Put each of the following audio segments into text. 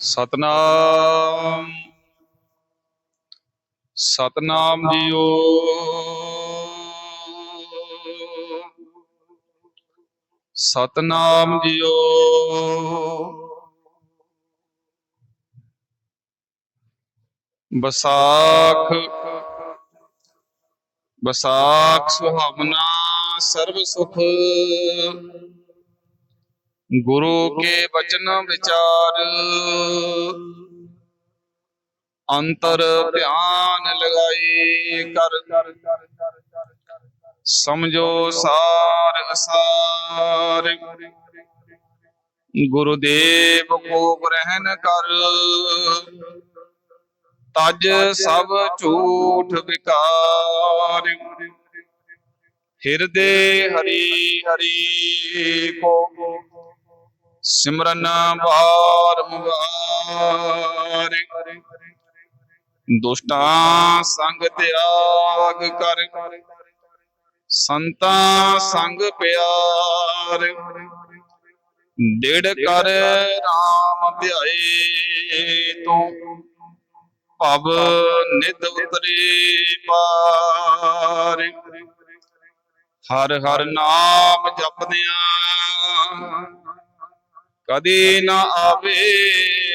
ਸਤਨਾਮ। ਸਤਨਾਮ ਜੀਓ। ਸਤਨਾਮ ਜੀਓ। ਬਸਾਖ। ਬਸਾਖ ਸੁਹਾਵਨਾ ਸਰਬ ਸੁਖ। ਗੁਰੂ ਕੇ ਬਚਨ ਵਿਚਾਰ। ਅੰਤਰ ਧਿਆਨ ਲਗਾਈ ਕਰ। ਸਮਝੋ ਸਾਰ ਅਸਾਰ। ਗੁਰੂਦੇਵ ਕੋ ਗ੍ਰਹਿਣ ਕਰ। ਤਜ ਸਭ ਝੂਠ ਵਿਕਾਰ। ਹਿਰਦੇ ਹਰੀ ਹਰੀ ਕੋ। ਸਿਮਰਨ ਬਾਰ ਮੁਬਾਰ ਦੁਸ਼ਟਾਂ ਸੰਗ ਤਿਆਗ ਕਰ। ਸੰਤਾਂ ਸੰਗ ਪਿਆਰ। ਡੇਢ ਕਰ RAM ਧਿਆਏ ਤੂੰ। ਭਵ ਨਿਧ ਉਤਰੇ ਪਾਰ। ਹਰ ਹਰ ਨਾਮ ਜਪਦਿਆਂ ਕਦੇ ਨਾ ਆਵੇ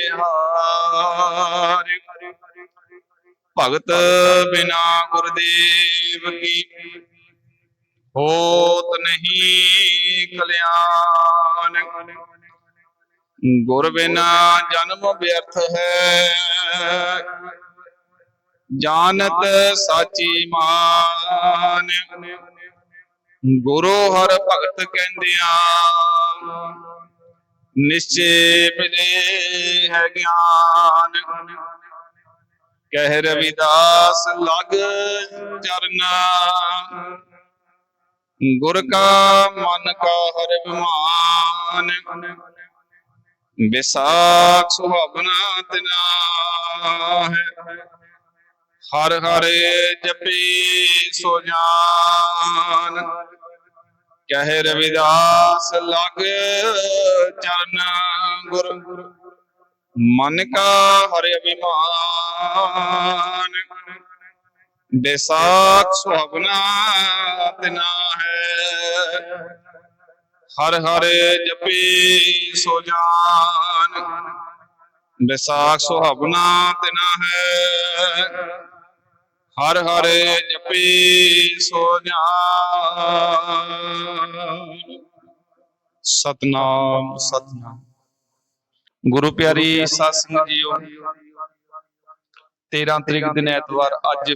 ਹਾਰ। ਭਗਤ ਬਿਨਾ ਗੁਰਦੇਵ ਕੀ? ਹੋਤ ਨਹੀਂ ਕਲਿਆਣ। ਗੁਰ ਬਿਨਾ ਜਨਮ ਵਿਅਰਥ ਹੈ। ਜਾਣਤ ਸਾਚੀ ਮਾਨ। ਗੁਰੂ ਹਰ ਭਗਤ ਕਹਿੰਦਿਆਂ ਨਿਸ਼ਚੇ ਮਿਲੇ ਹੈ ਗਿਆਨ। ਕਹਿ ਰਵਿਦਾਸ, ਲਗ ਚਰਨਾ। ਗੁਰ ਕਾ ਮਨ ਕਾ ਹਰ ਬਿਮਾਨ। ਵਿਸਾਖ ਸੁਹਾਵਨਾ ਤਿਨਾ ਹੈ ਹਰ ਹਰ ਜਪੀ ਸੋ ਜਾਨ। ਕਹਿ ਰਵਿਦਾਸ ਲਗ ਚਰਨ ਗੁਰ। ਮਨ ਕਾ ਹਰਿ ਅਭਿਮਾਨ ਵਿਸਾਖ ਸੁਹਾਵਨਾ ਤਿਨਾ ਹੈ। ਹਰ ਹਰੇ ਜਪੀ ਸੋ ਜਾਨ ਵਿਸਾਖ ਸੁਹਾਵਨਾ ਤਿਨਾ ਹੈ। ਹਰ ਹਰ ਜਪੀ ਸੋ ਜਾਨ। ਸਤਨਾਮ ਸਤਨਾਮ। ਗੁਰੂ ਪਿਆਰੀ ਸਾਧ ਸੰਗਤ ਜੀਓ 13 ਤਰੀਕ ਦਿਨ ਐਤਵਾਰ ਅੱਜ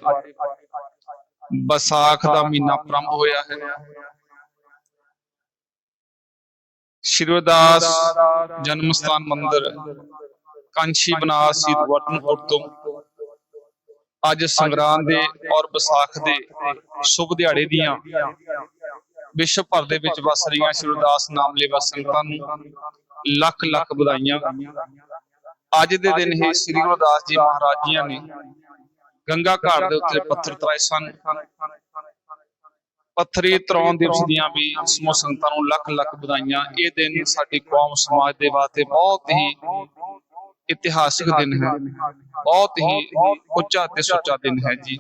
ਬਸਾਖ ਦਾ ਮਹੀਨਾ ਪ੍ਰੰਭ ਹੋਇਆ ਹੈ। ਸ਼੍ਰੀ ਰਵਿਦਾਸ ਜਨਮ ਸਥਾਨ ਮੰਦਿਰ ਕਾਂਸ਼ੀ ਬਨਾਸ ਸੀਤ ਵਟਨਪੁਰ ਤੋਂ ਅੱਜ ਸੰਗਰਾਂਦ ਦੇ ਔਰ ਵਿਸਾਖ ਦੇ ਸ਼ੁਭ ਦਿਹਾੜੇ ਦੀਆਂ ਵਿਸ਼ਵ ਭਰ ਦੇ ਵਿੱਚ ਵਸ ਰਹੀਆਂ ਸ਼੍ਰੀ ਰਵਿਦਾਸ ਨਾਮ ਲੈਵਾ ਸੰਗਤਾਂ ਨੂੰ ਲੱਖ ਲੱਖ ਵਧਾਈਆਂ। ਅੱਜ ਦੇ ਦਿਨ ਹੀ ਸ਼੍ਰੀ ਗੁਰੂ ਜੀ ਮਹਾਰਾਜ ਜੀਆਂ ਨੇ ਗੰਗਾ ਘਾਟ ਦੇ ਉੱਤੇ ਪੱਥਰ ਤਰਾਏ ਸਨ। ਪੱਥਰੀ ਤਰਾਉਣ ਦਿਵਸ ਦੀਆਂ ਵੀ ਸਮੂਹ ਸੰਗਤਾਂ ਨੂੰ ਲੱਖ ਲੱਖ ਵਧਾਈਆਂ। ਇਹ ਦਿਨ ਸਾਡੀ ਕੌਮ ਸਮਾਜ ਦੇ ਵਾਸਤੇ ਬਹੁਤ ਹੀ ਇਤਿਹਾਸਿਕ ਦਿਨ ਹੈ। ਬਹੁਤ ਹੀ ਉੱਚਾ ਤੇ ਸੁੱਚਾ ਦਿਨ ਹੈ ਜੀ।